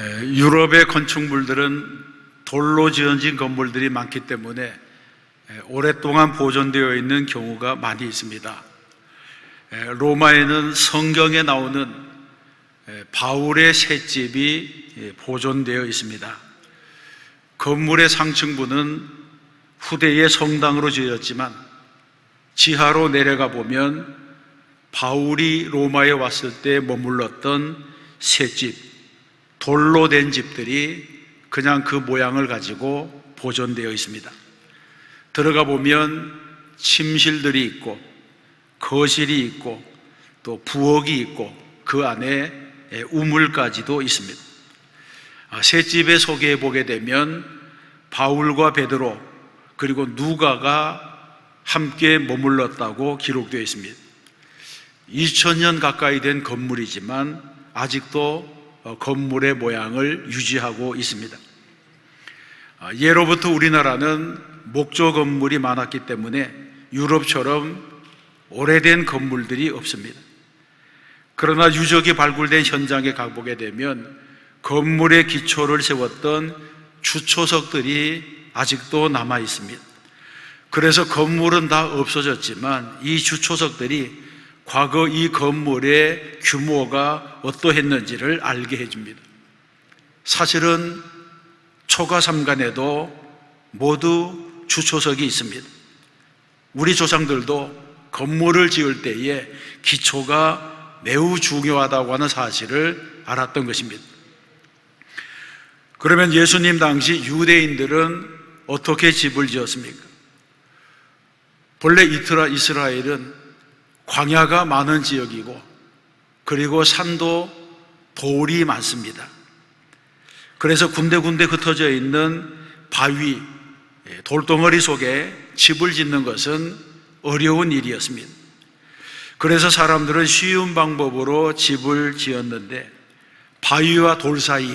에, 유럽의 건축물들은 돌로 지어진 건물들이 많기 때문에 에, 오랫동안 보존되어 있는 경우가 많이 있습니다. 에, 로마에는 성경에 나오는 에, 바울의 셋집이 예, 보존되어 있습니다. 건물의 상층부는 후대의 성당으로 지어졌지만 지하로 내려가 보면 바울이 로마에 왔을 때 머물렀던 셋집, 돌로 된 집들이 그냥 그 모양을 가지고 보존되어 있습니다. 들어가 보면 침실들이 있고, 거실이 있고, 또 부엌이 있고, 그 안에 우물까지도 있습니다. 아, 셋집에 소개해 보게 되면 바울과 베드로 그리고 누가가 함께 머물렀다고 기록되어 있습니다. 2000년 가까이 된 건물이지만 아직도 어, 건물의 모양을 유지하고 있습니다. 아, 예로부터 우리나라는 목조 건물이 많았기 때문에 유럽처럼 오래된 건물들이 없습니다. 그러나 유적이 발굴된 현장에 가보게 되면 건물의 기초를 세웠던 주초석들이 아직도 남아 있습니다. 그래서 건물은 다 없어졌지만 이 주초석들이 과거 이 건물의 규모가 어떠했는지를 알게 해줍니다. 사실은 초가 삼간에도 모두 주초석이 있습니다. 우리 조상들도 건물을 지을 때에 기초가 매우 중요하다고 하는 사실을 알았던 것입니다. 그러면 예수님 당시 유대인들은 어떻게 집을 지었습니까? 본래 이스라, 이스라엘은 광야가 많은 지역이고 그리고 산도 돌이 많습니다. 그래서 군데군데 흩어져 있는 바위, 예, 돌덩어리 속에 집을 짓는 것은 어려운 일이었습니다. 그래서 사람들은 쉬운 방법으로 집을 지었는데 바위와 돌 사이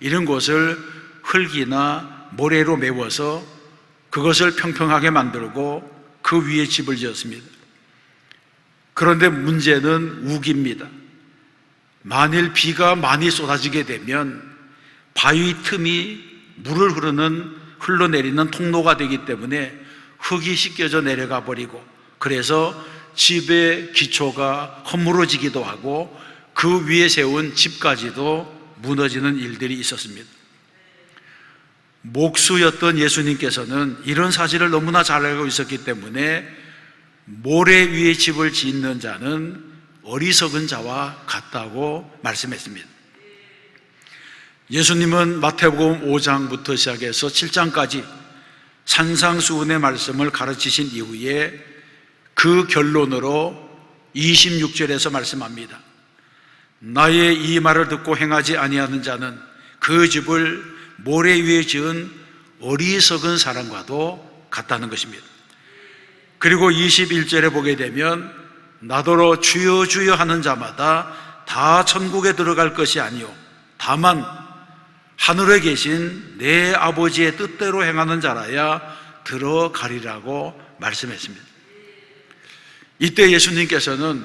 이런 곳을 흙이나 모래로 메워서 그것을 평평하게 만들고 그 위에 집을 지었습니다. 그런데 문제는 우기입니다. 만일 비가 많이 쏟아지게 되면 바위 틈이 물을 흐르는 흘러내리는 통로가 되기 때문에 흙이 씻겨져 내려가 버리고 그래서 집의 기초가 허물어지기도 하고 그 위에 세운 집까지도 무너지는 일들이 있었습니다. 목수였던 예수님께서는 이런 사실을 너무나 잘 알고 있었기 때문에 모래 위에 집을 짓는 자는 어리석은 자와 같다고 말씀했습니다. 예수님은 마태복음 5장부터 시작해서 7장까지 산상수훈의 말씀을 가르치신 이후에 그 결론으로 26절에서 말씀합니다. 나의 이 말을 듣고 행하지 아니하는 자는 그 집을 모래 위에 지은 어리석은 사람과도 같다는 것입니다. 그리고 21절에 보게 되면 나더러 주여 주여 하는 자마다 다 천국에 들어갈 것이 아니요 다만 하늘에 계신 내 아버지의 뜻대로 행하는 자라야 들어가리라고 말씀했습니다. 이때 예수님께서는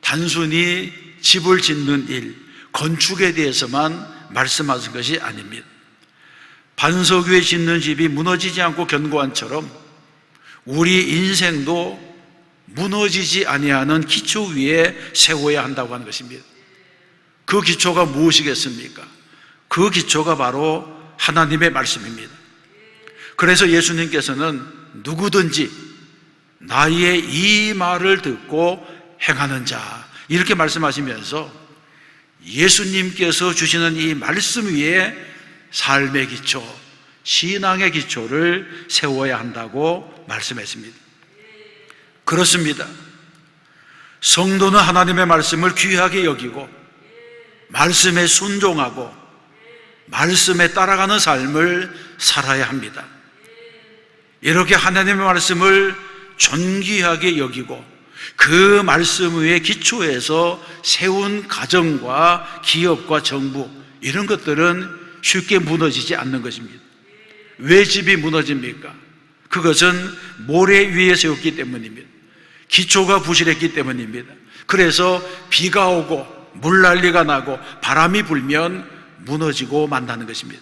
단순히 집을 짓는 일, 건축에 대해서만 말씀하신 것이 아닙니다. 반석 위에 짓는 집이 무너지지 않고 견고한처럼 우리 인생도 무너지지 아니하는 기초 위에 세워야 한다고 하는 것입니다. 그 기초가 무엇이겠습니까? 그 기초가 바로 하나님의 말씀입니다. 그래서 예수님께서는 누구든지 나의 이 말을 듣고 행하는 자 이렇게 말씀하시면서 예수님께서 주시는 이 말씀 위에 삶의 기초, 신앙의 기초를 세워야 한다고 말씀했습니다. 그렇습니다. 성도는 하나님의 말씀을 귀하게 여기고 말씀에 순종하고 말씀에 따라가는 삶을 살아야 합니다. 이렇게 하나님의 말씀을 존귀하게 여기고 그 말씀 위에 기초해서 세운 가정과 기업과 정부 이런 것들은 쉽게 무너지지 않는 것입니다. 왜 집이 무너집니까? 그것은 모래 위에 세웠기 때문입니다. 기초가 부실했기 때문입니다. 그래서 비가 오고 물난리가 나고 바람이 불면 무너지고 만다는 것입니다.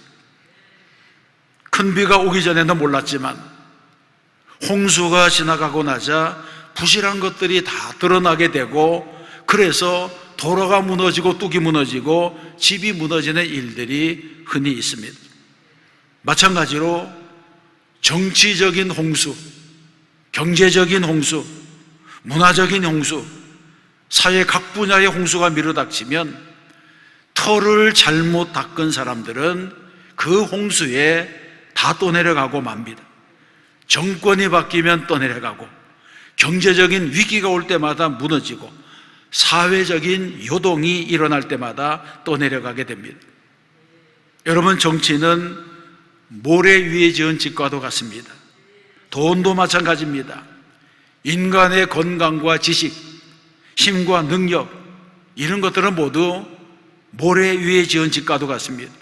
큰 비가 오기 전에는 몰랐지만 홍수가 지나가고 나자 부실한 것들이 다 드러나게 되고 그래서 도로가 무너지고 뚝이 무너지고 집이 무너지는 일들이 흔히 있습니다. 마찬가지로 정치적인 홍수, 경제적인 홍수, 문화적인 홍수, 사회 각 분야의 홍수가 밀어닥치면 터를 잘못 닦은 사람들은 그 홍수에 다 떠내려가고 맙니다. 정권이 바뀌면 떠내려가고 경제적인 위기가 올 때마다 무너지고 사회적인 요동이 일어날 때마다 떠내려가게 됩니다. 여러분 정치는 모래 위에 지은 집과도 같습니다. 돈도 마찬가지입니다. 인간의 건강과 지식, 힘과 능력 이런 것들은 모두 모래 위에 지은 집과도 같습니다.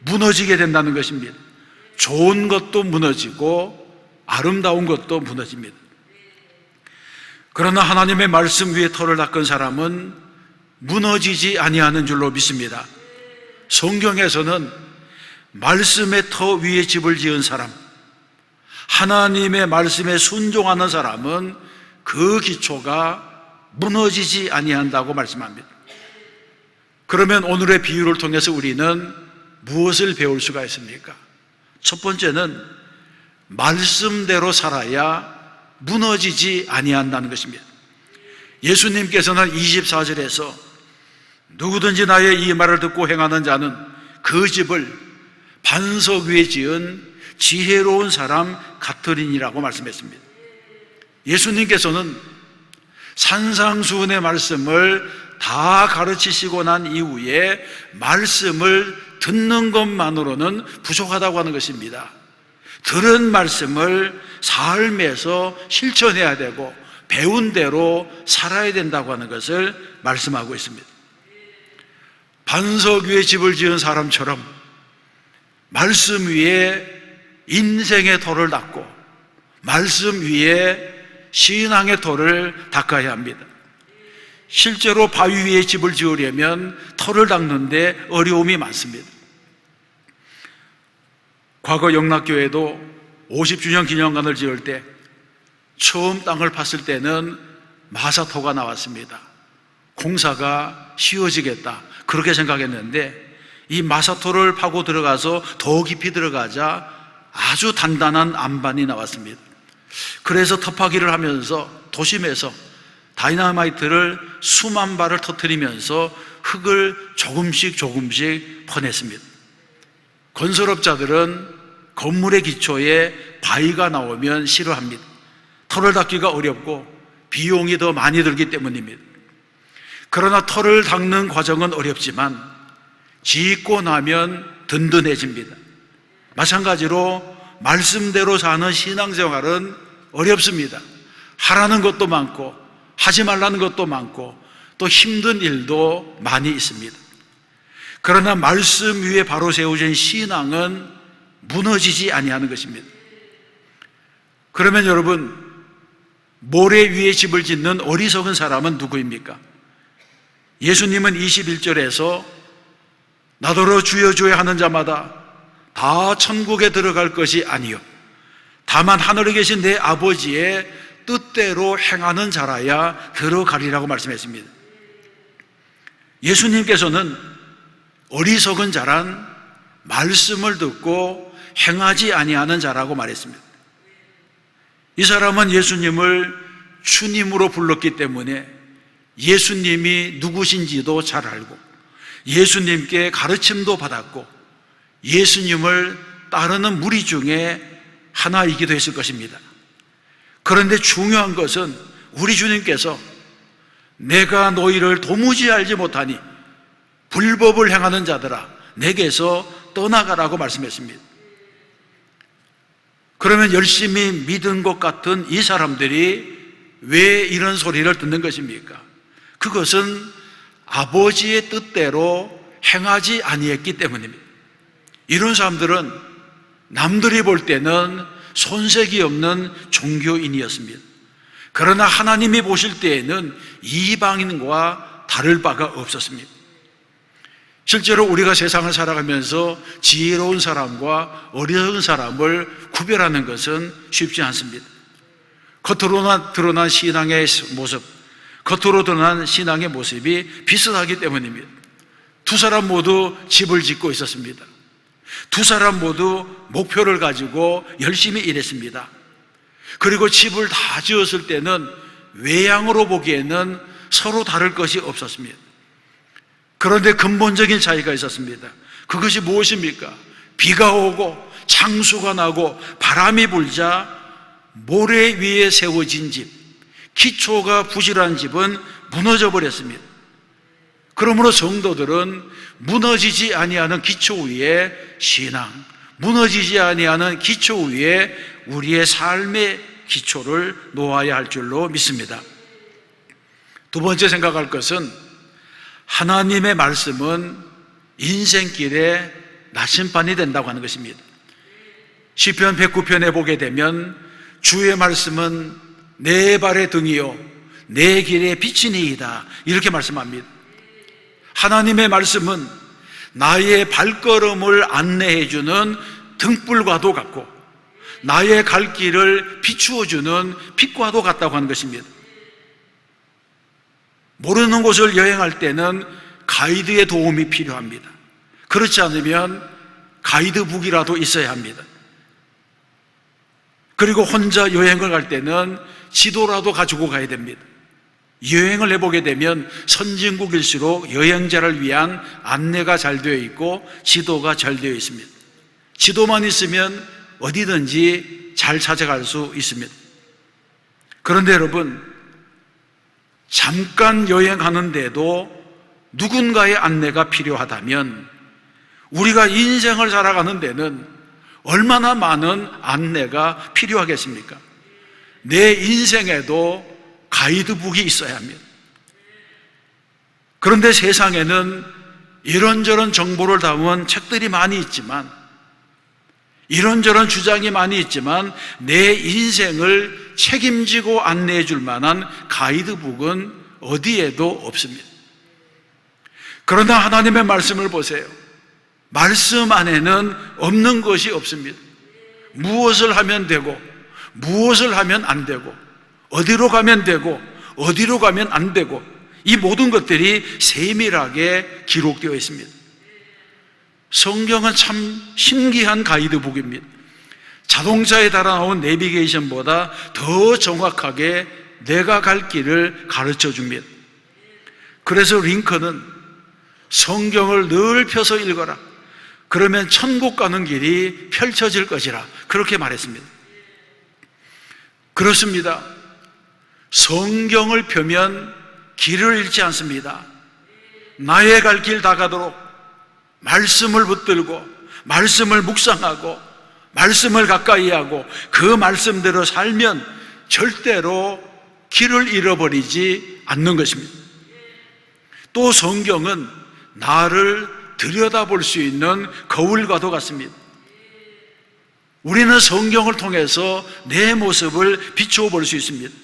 무너지게 된다는 것입니다. 좋은 것도 무너지고 아름다운 것도 무너집니다. 그러나 하나님의 말씀 위에 터를 닦은 사람은 무너지지 아니하는 줄로 믿습니다. 성경에서는 말씀의 터 위에 집을 지은 사람, 하나님의 말씀에 순종하는 사람은 그 기초가 무너지지 아니한다고 말씀합니다. 그러면 오늘의 비유를 통해서 우리는 무엇을 배울 수가 있습니까? 첫 번째는 말씀대로 살아야 무너지지 아니한다는 것입니다. 예수님께서는 24절에서 누구든지 나의 이 말을 듣고 행하는 자는 그 집을 반석 위에 지은 지혜로운 사람 같으리니라고 말씀했습니다. 예수님께서는 산상수훈의 말씀을 다 가르치시고 난 이후에 말씀을 듣는 것만으로는 부족하다고 하는 것입니다. 들은 말씀을 삶에서 실천해야 되고 배운 대로 살아야 된다고 하는 것을 말씀하고 있습니다. 반석 위에 집을 지은 사람처럼 말씀 위에 인생의 돌을 닦고 말씀 위에 신앙의 돌을 닦아야 합니다. 실제로 바위 위에 집을 지으려면 터를 닦는데 어려움이 많습니다. 과거 영락교회도 50주년 기념관을 지을 때 처음 땅을 팠을 때는 마사토가 나왔습니다. 공사가 쉬워지겠다. 그렇게 생각했는데 이 마사토를 파고 들어가서 더 깊이 들어가자 아주 단단한 안반이 나왔습니다. 그래서 터파기를 하면서 도심에서 다이나마이트를 수만 발을 터뜨리면서 흙을 조금씩 조금씩 퍼냈습니다. 건설업자들은 건물의 기초에 바위가 나오면 싫어합니다. 털을 닦기가 어렵고 비용이 더 많이 들기 때문입니다. 그러나 털을 닦는 과정은 어렵지만 짓고 나면 든든해집니다. 마찬가지로 말씀대로 사는 신앙생활은 어렵습니다. 하라는 것도 많고 하지 말라는 것도 많고 또 힘든 일도 많이 있습니다. 그러나 말씀 위에 바로 세워진 신앙은 무너지지 아니하는 것입니다. 그러면 여러분 모래 위에 집을 짓는 어리석은 사람은 누구입니까? 예수님은 21절에서 나더러 주여 주여 하는 자마다 다 천국에 들어갈 것이 아니요 다만 하늘에 계신 내 아버지의 뜻대로 행하는 자라야 들어가리라고 말씀했습니다. 예수님께서는 어리석은 자란 말씀을 듣고 행하지 아니하는 자라고 말했습니다. 이 사람은 예수님을 주님으로 불렀기 때문에 예수님이 누구신지도 잘 알고 예수님께 가르침도 받았고 예수님을 따르는 무리 중에 하나이기도 했을 것입니다. 그런데 중요한 것은 우리 주님께서 내가 너희를 도무지 알지 못하니 불법을 행하는 자들아 내게서 떠나가라고 말씀했습니다. 그러면 열심히 믿은 것 같은 이 사람들이 왜 이런 소리를 듣는 것입니까? 그것은 아버지의 뜻대로 행하지 아니했기 때문입니다. 이런 사람들은 남들이 볼 때는 손색이 없는 종교인이었습니다. 그러나 하나님이 보실 때에는 이방인과 다를 바가 없었습니다. 실제로 우리가 세상을 살아가면서 지혜로운 사람과 어리석은 사람을 구별하는 것은 쉽지 않습니다. 겉으로 드러난 신앙의 모습, 겉으로 드러난 신앙의 모습이 비슷하기 때문입니다. 두 사람 모두 집을 짓고 있었습니다. 두 사람 모두 목표를 가지고 열심히 일했습니다. 그리고 집을 다 지었을 때는 외양으로 보기에는 서로 다를 것이 없었습니다. 그런데 근본적인 차이가 있었습니다. 그것이 무엇입니까? 비가 오고 창수가 나고 바람이 불자 모래 위에 세워진 집, 기초가 부실한 집은 무너져 버렸습니다. 그러므로 성도들은 무너지지 아니하는 기초 위에 신앙, 무너지지 아니하는 기초 위에 우리의 삶의 기초를 놓아야 할 줄로 믿습니다. 두 번째 생각할 것은 하나님의 말씀은 인생길의 나침반이 된다고 하는 것입니다. 시편 109편에 보게 되면 주의 말씀은 내 발의 등이요 내 길의 빛이니이다 이렇게 말씀합니다. 하나님의 말씀은 나의 발걸음을 안내해 주는 등불과도 같고 나의 갈 길을 비추어 주는 빛과도 같다고 하는 것입니다. 모르는 곳을 여행할 때는 가이드의 도움이 필요합니다. 그렇지 않으면 가이드북이라도 있어야 합니다. 그리고 혼자 여행을 갈 때는 지도라도 가지고 가야 됩니다. 여행을 해보게 되면 선진국일수록 여행자를 위한 안내가 잘 되어 있고 지도가 잘 되어 있습니다. 지도만 있으면 어디든지 잘 찾아갈 수 있습니다. 그런데 여러분, 잠깐 여행하는데도 누군가의 안내가 필요하다면 우리가 인생을 살아가는 데는 얼마나 많은 안내가 필요하겠습니까? 내 인생에도 가이드북이 있어야 합니다. 그런데 세상에는 이런저런 정보를 담은 책들이 많이 있지만 이런저런 주장이 많이 있지만 내 인생을 책임지고 안내해 줄 만한 가이드북은 어디에도 없습니다. 그러나 하나님의 말씀을 보세요. 말씀 안에는 없는 것이 없습니다. 무엇을 하면 되고, 무엇을 하면 안 되고, 어디로 가면 되고, 어디로 가면 안 되고, 이 모든 것들이 세밀하게 기록되어 있습니다. 성경은 참 신기한 가이드북입니다. 자동차에 달아 나온 내비게이션보다 더 정확하게 내가 갈 길을 가르쳐 줍니다. 그래서 링컨은 성경을 늘 펴서 읽어라. 그러면 천국 가는 길이 펼쳐질 것이라. 그렇게 말했습니다. 그렇습니다. 성경을 펴면 길을 잃지 않습니다. 나의 갈 길 다 가도록 말씀을 붙들고 말씀을 묵상하고 말씀을 가까이 하고 그 말씀대로 살면 절대로 길을 잃어버리지 않는 것입니다. 또 성경은 나를 들여다볼 수 있는 거울과도 같습니다. 우리는 성경을 통해서 내 모습을 비추어 볼 수 있습니다.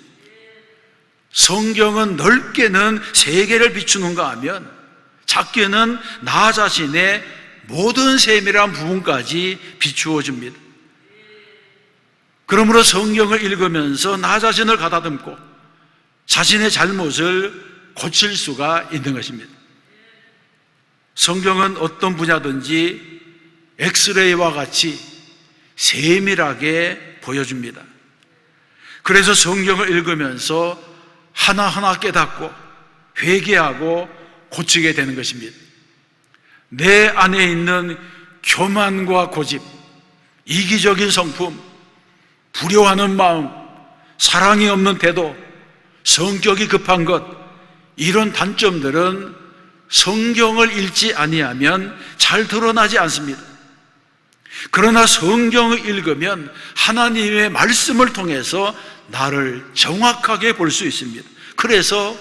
성경은 넓게는 세계를 비추는가 하면 작게는 나 자신의 모든 세밀한 부분까지 비추어 줍니다. 그러므로 성경을 읽으면서 나 자신을 가다듬고 자신의 잘못을 고칠 수가 있는 것입니다. 성경은 어떤 분야든지 엑스레이와 같이 세밀하게 보여줍니다. 그래서 성경을 읽으면서 하나하나 깨닫고 회개하고 고치게 되는 것입니다. 내 안에 있는 교만과 고집, 이기적인 성품, 불효하는 마음, 사랑이 없는 태도, 성격이 급한 것, 이런 단점들은 성경을 읽지 아니하면 잘 드러나지 않습니다. 그러나 성경을 읽으면 하나님의 말씀을 통해서 나를 정확하게 볼 수 있습니다. 그래서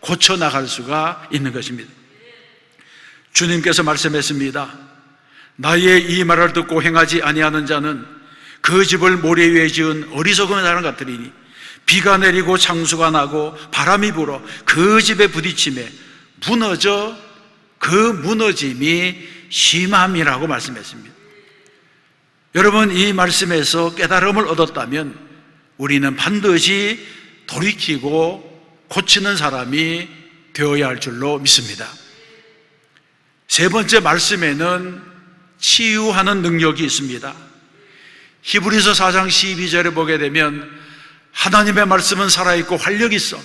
고쳐 나갈 수가 있는 것입니다. 주님께서 말씀했습니다. 나의 이 말을 듣고 행하지 아니하는 자는 그 집을 모래 위에 지은 어리석은 사람 같으리니 비가 내리고 창수가 나고 바람이 불어 그 집에 부딪힘에 무너져 그 무너짐이 심함이라고 말씀했습니다. 여러분, 이 말씀에서 깨달음을 얻었다면 우리는 반드시 돌이키고 고치는 사람이 되어야 할 줄로 믿습니다. 세 번째 말씀에는 치유하는 능력이 있습니다. 히브리서 4장 12절에 보게 되면 하나님의 말씀은 살아있고 활력 있어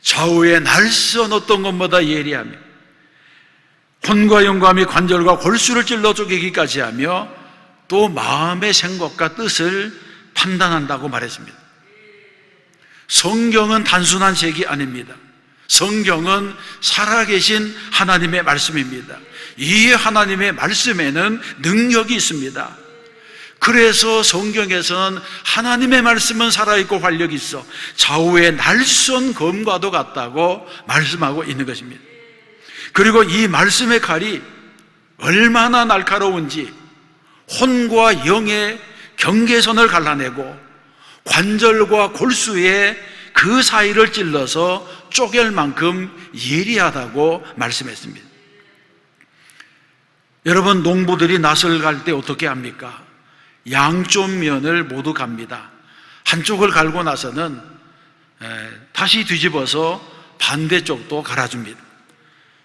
좌우에 날선 어떤 것보다 예리하며 혼과 영감이 관절과 골수를 찔러 쪼개기까지 하며 또 마음의 생각과 뜻을 판단한다고 말했습니다. 성경은 단순한 책이 아닙니다. 성경은 살아계신 하나님의 말씀입니다. 이 하나님의 말씀에는 능력이 있습니다. 그래서 성경에서는 하나님의 말씀은 살아있고 활력이 있어 좌우의 날선 검과도 같다고 말씀하고 있는 것입니다. 그리고 이 말씀의 칼이 얼마나 날카로운지 혼과 영의 경계선을 갈라내고 관절과 골수의 그 사이를 찔러서 쪼갤 만큼 예리하다고 말씀했습니다. 여러분, 농부들이 낫을 갈 때 어떻게 합니까? 양쪽 면을 모두 갑니다. 한쪽을 갈고 나서는 다시 뒤집어서 반대쪽도 갈아줍니다.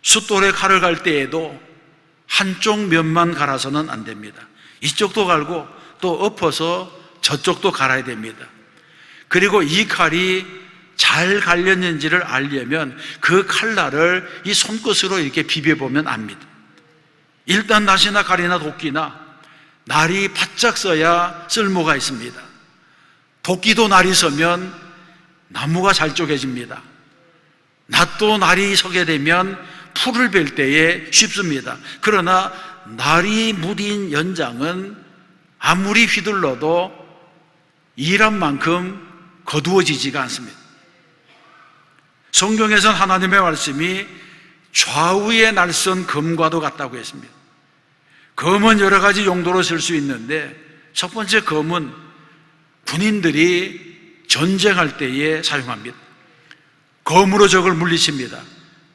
숫돌에 칼을 갈 때에도 한쪽 면만 갈아서는 안 됩니다. 이쪽도 갈고 또 엎어서 저쪽도 갈아야 됩니다. 그리고 이 칼이 잘 갈렸는지를 알려면 그 칼날을 이 손끝으로 이렇게 비벼보면 압니다. 일단 낫이나 칼이나 도끼나 날이 바짝 써야 쓸모가 있습니다. 도끼도 날이 서면 나무가 잘 쪼개집니다. 낫도 날이 서게 되면 풀을 벨 때에 쉽습니다. 그러나 날이 무딘 연장은 아무리 휘둘러도 일한 만큼 거두어지지가 않습니다. 성경에선 하나님의 말씀이 좌우의 날선 검과도 같다고 했습니다. 검은 여러 가지 용도로 쓸 수 있는데 첫 번째 검은 군인들이 전쟁할 때에 사용합니다. 검으로 적을 물리칩니다.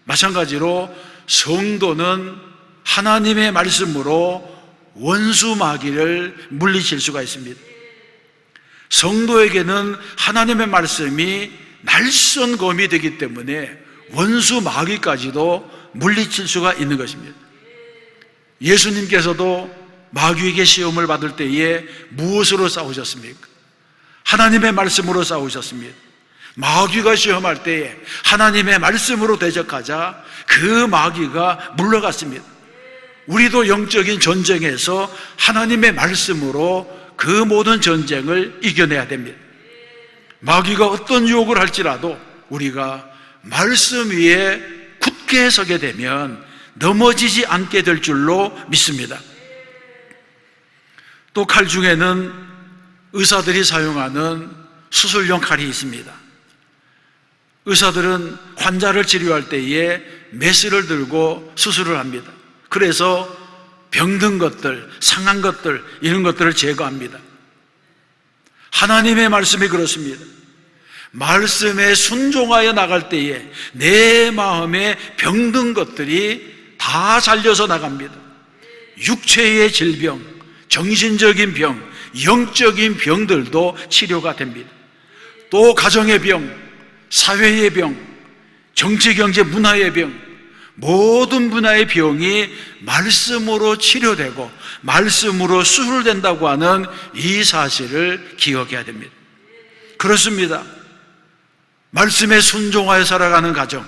마찬가지로 성도는 하나님의 말씀으로 원수 마귀를 물리칠 수가 있습니다. 성도에게는 하나님의 말씀이 날선 검이 되기 때문에 원수 마귀까지도 물리칠 수가 있는 것입니다. 예수님께서도 마귀에게 시험을 받을 때에 무엇으로 싸우셨습니까? 하나님의 말씀으로 싸우셨습니다. 마귀가 시험할 때에 하나님의 말씀으로 대적하자 그 마귀가 물러갔습니다. 우리도 영적인 전쟁에서 하나님의 말씀으로 그 모든 전쟁을 이겨내야 됩니다. 마귀가 어떤 유혹을 할지라도 우리가 말씀 위에 굳게 서게 되면 넘어지지 않게 될 줄로 믿습니다. 또 칼 중에는 의사들이 사용하는 수술용 칼이 있습니다. 의사들은 환자를 치료할 때에 메스를 들고 수술을 합니다. 그래서 병든 것들, 상한 것들, 이런 것들을 제거합니다. 하나님의 말씀이 그렇습니다. 말씀에 순종하여 나갈 때에 내 마음에 병든 것들이 다 살려서 나갑니다. 육체의 질병, 정신적인 병, 영적인 병들도 치료가 됩니다. 또 가정의 병, 사회의 병, 정치, 경제, 문화의 병, 모든 분야의 병이 말씀으로 치료되고 말씀으로 수술된다고 하는 이 사실을 기억해야 됩니다. 그렇습니다. 말씀에 순종하여 살아가는 가정,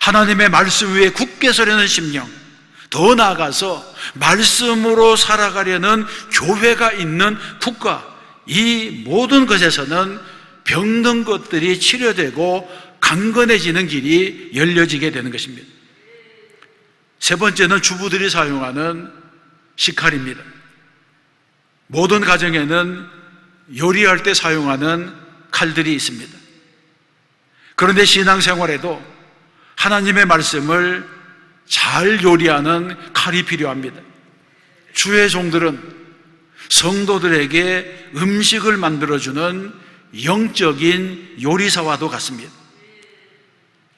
하나님의 말씀 위에 굳게 서려는 심령, 더 나아가서 말씀으로 살아가려는 교회가 있는 국가, 이 모든 것에서는 병든 것들이 치료되고 강건해지는 길이 열려지게 되는 것입니다. 세 번째는 주부들이 사용하는 식칼입니다. 모든 가정에는 요리할 때 사용하는 칼들이 있습니다. 그런데 신앙생활에도 하나님의 말씀을 잘 요리하는 칼이 필요합니다. 주의 종들은 성도들에게 음식을 만들어주는 영적인 요리사와도 같습니다.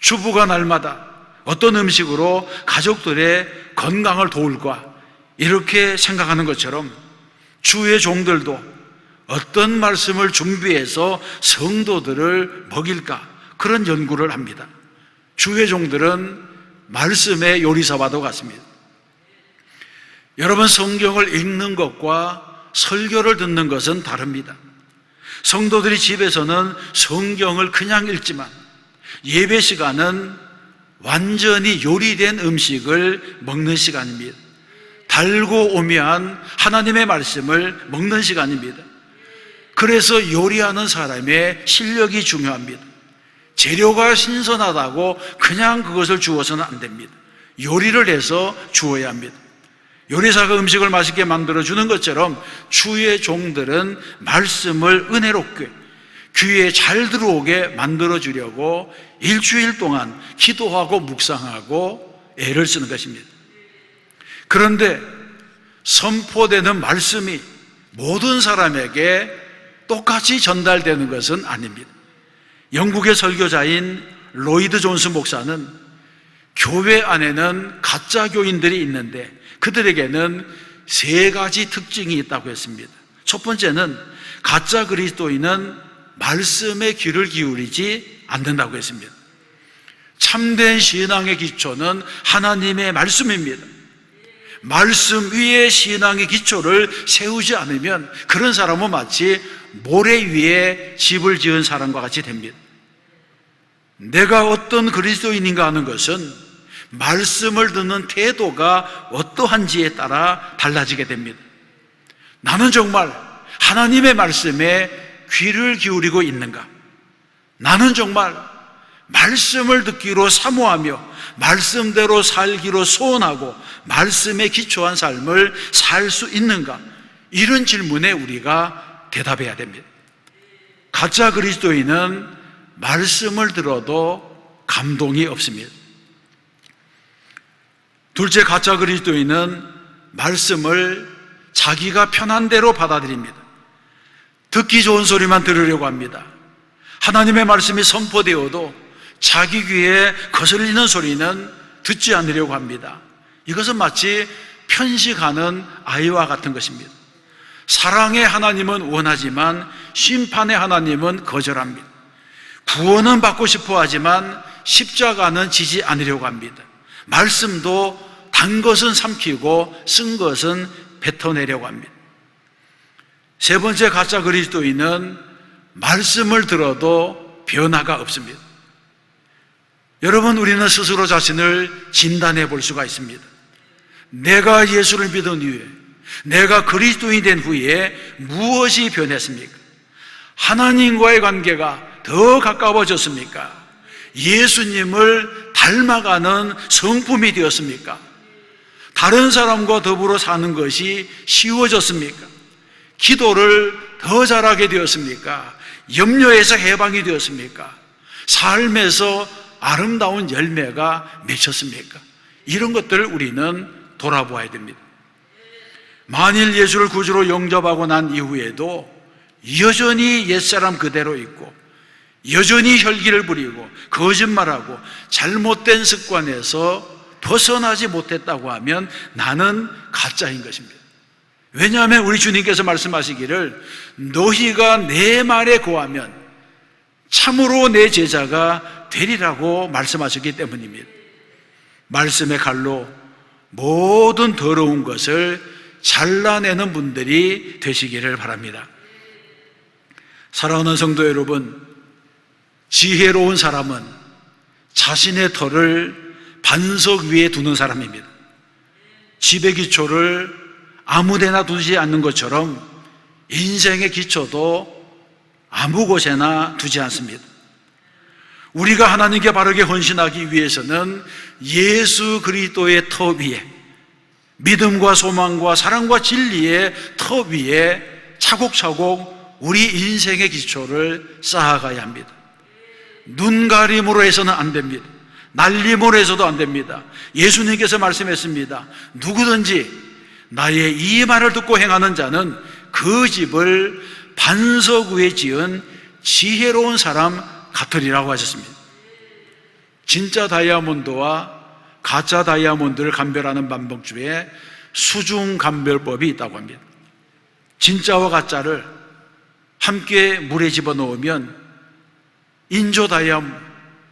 주부가 날마다 어떤 음식으로 가족들의 건강을 도울까 이렇게 생각하는 것처럼 주의 종들도 어떤 말씀을 준비해서 성도들을 먹일까 그런 연구를 합니다. 주의 종들은 말씀의 요리사와도 같습니다. 여러분 성경을 읽는 것과 설교를 듣는 것은 다릅니다. 성도들이 집에서는 성경을 그냥 읽지만 예배 시간은 완전히 요리된 음식을 먹는 시간입니다. 달고 오묘한 하나님의 말씀을 먹는 시간입니다. 그래서 요리하는 사람의 실력이 중요합니다. 재료가 신선하다고 그냥 그것을 주어서는 안 됩니다. 요리를 해서 주어야 합니다. 요리사가 음식을 맛있게 만들어주는 것처럼 주의 종들은 말씀을 은혜롭게 귀에 잘 들어오게 만들어 주려고 일주일 동안 기도하고 묵상하고 애를 쓰는 것입니다. 그런데 선포되는 말씀이 모든 사람에게 똑같이 전달되는 것은 아닙니다. 영국의 설교자인 로이드 존스 목사는 교회 안에는 가짜 교인들이 있는데 그들에게는 세 가지 특징이 있다고 했습니다. 첫 번째는 가짜 그리스도인은 말씀에 귀를 기울이지 않는다고 했습니다. 참된 신앙의 기초는 하나님의 말씀입니다. 말씀 위에 신앙의 기초를 세우지 않으면 그런 사람은 마치 모래 위에 집을 지은 사람과 같이 됩니다. 내가 어떤 그리스도인인가 하는 것은 말씀을 듣는 태도가 어떠한지에 따라 달라지게 됩니다. 나는 정말 하나님의 말씀에 귀를 기울이고 있는가? 나는 정말 말씀을 듣기로 사모하며 말씀대로 살기로 소원하고 말씀에 기초한 삶을 살 수 있는가? 이런 질문에 우리가 대답해야 됩니다. 가짜 그리스도인은 말씀을 들어도 감동이 없습니다. 둘째 가짜 그리스도인은 말씀을 자기가 편한 대로 받아들입니다. 듣기 좋은 소리만 들으려고 합니다. 하나님의 말씀이 선포되어도 자기 귀에 거슬리는 소리는 듣지 않으려고 합니다. 이것은 마치 편식하는 아이와 같은 것입니다. 사랑의 하나님은 원하지만 심판의 하나님은 거절합니다. 구원은 받고 싶어 하지만 십자가는 지지 않으려고 합니다. 말씀도 단 것은 삼키고 쓴 것은 뱉어내려고 합니다. 세 번째 가짜 그리스도인은 말씀을 들어도 변화가 없습니다. 여러분, 우리는 스스로 자신을 진단해 볼 수가 있습니다. 내가 예수를 믿은 후에, 내가 그리스도인이 된 후에 무엇이 변했습니까? 하나님과의 관계가 더 가까워졌습니까? 예수님을 닮아가는 성품이 되었습니까? 다른 사람과 더불어 사는 것이 쉬워졌습니까? 기도를 더 잘하게 되었습니까? 염려에서 해방이 되었습니까? 삶에서 아름다운 열매가 맺혔습니까? 이런 것들을 우리는 돌아보아야 됩니다. 만일 예수를 구주로 영접하고 난 이후에도 여전히 옛사람 그대로 있고 여전히 혈기를 부리고 거짓말하고 잘못된 습관에서 벗어나지 못했다고 하면 나는 가짜인 것입니다. 왜냐하면 우리 주님께서 말씀하시기를 너희가 내 말에 고하면 참으로 내 제자가 되리라고 말씀하셨기 때문입니다. 말씀의 칼로 모든 더러운 것을 잘라내는 분들이 되시기를 바랍니다. 사랑하는 성도 여러분, 지혜로운 사람은 자신의 털을 반석 위에 두는 사람입니다. 집의 기초를 아무데나 두지 않는 것처럼 인생의 기초도 아무 곳에나 두지 않습니다. 우리가 하나님께 바르게 헌신하기 위해서는 예수 그리스도의 터 위에 믿음과 소망과 사랑과 진리의 터 위에 차곡차곡 우리 인생의 기초를 쌓아가야 합니다. 눈 가림으로 해서는 안 됩니다. 날림으로 해서도 안 됩니다. 예수님께서 말씀했습니다. 누구든지 나의 이 말을 듣고 행하는 자는 그 집을 반석 위에 지은 지혜로운 사람 같으리라고 하셨습니다. 진짜 다이아몬드와 가짜 다이아몬드를 감별하는 반복주에 수중 감별법이 있다고 합니다. 진짜와 가짜를 함께 물에 집어 넣으면 인조 다이아,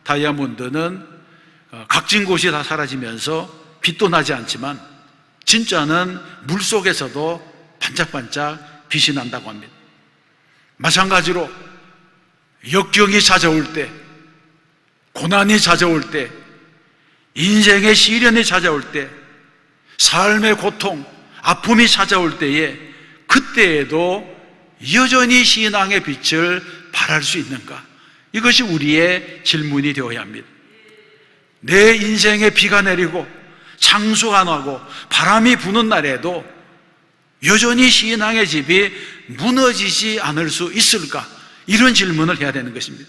다이아몬드는 어, 각진 곳이 다 사라지면서 빛도 나지 않지만 진짜는 물 속에서도 반짝반짝 빛이 난다고 합니다. 마찬가지로 역경이 찾아올 때, 고난이 찾아올 때, 인생의 시련이 찾아올 때, 삶의 고통, 아픔이 찾아올 때에 그때에도 여전히 신앙의 빛을 발할 수 있는가? 이것이 우리의 질문이 되어야 합니다. 내 인생에 비가 내리고 창수가 나고 바람이 부는 날에도 여전히 신앙의 집이 무너지지 않을 수 있을까? 이런 질문을 해야 되는 것입니다.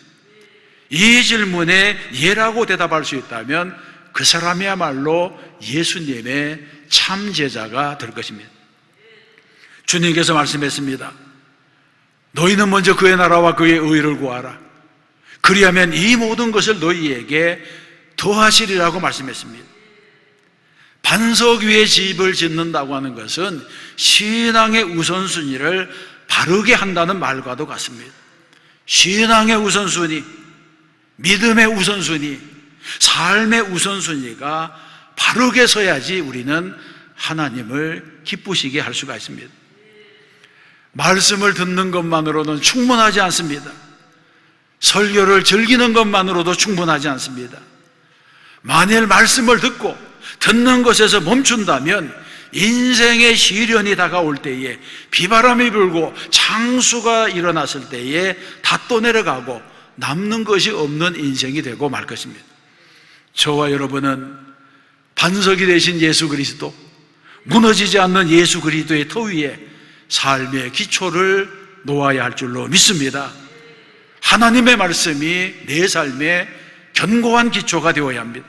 이 질문에 예라고 대답할 수 있다면 그 사람이야말로 예수님의 참 제자가 될 것입니다. 주님께서 말씀했습니다. 너희는 먼저 그의 나라와 그의 의를 구하라. 그리하면 이 모든 것을 너희에게 더하시리라고 말씀했습니다. 반석 위에 집을 짓는다고 하는 것은 신앙의 우선순위를 바르게 한다는 말과도 같습니다. 신앙의 우선순위, 믿음의 우선순위, 삶의 우선순위가 바르게 서야지 우리는 하나님을 기쁘시게 할 수가 있습니다. 말씀을 듣는 것만으로는 충분하지 않습니다. 설교를 즐기는 것만으로도 충분하지 않습니다. 만일 말씀을 듣고 듣는 것에서 멈춘다면 인생의 시련이 다가올 때에 비바람이 불고 창수가 일어났을 때에 다 떠내려가고 남는 것이 없는 인생이 되고 말 것입니다. 저와 여러분은 반석이 되신 예수 그리스도, 무너지지 않는 예수 그리스도의 터 위에 삶의 기초를 놓아야 할 줄로 믿습니다. 하나님의 말씀이 내 삶의 견고한 기초가 되어야 합니다.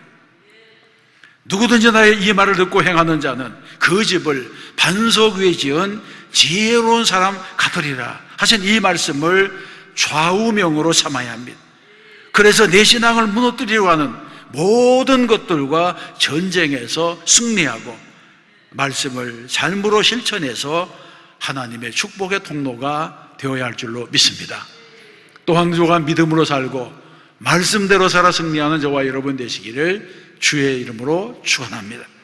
누구든지 나의 이 말을 듣고 행하는 자는 그 집을 반석 위에 지은 지혜로운 사람 같으리라 하신 이 말씀을 좌우명으로 삼아야 합니다. 그래서 내 신앙을 무너뜨리려 하는 모든 것들과 전쟁에서 승리하고 말씀을 삶으로 실천해서 하나님의 축복의 통로가 되어야 할 줄로 믿습니다. 또한 조가 믿음으로 살고 말씀대로 살아 승리하는 저와 여러분 되시기를 주의 이름으로 축원합니다.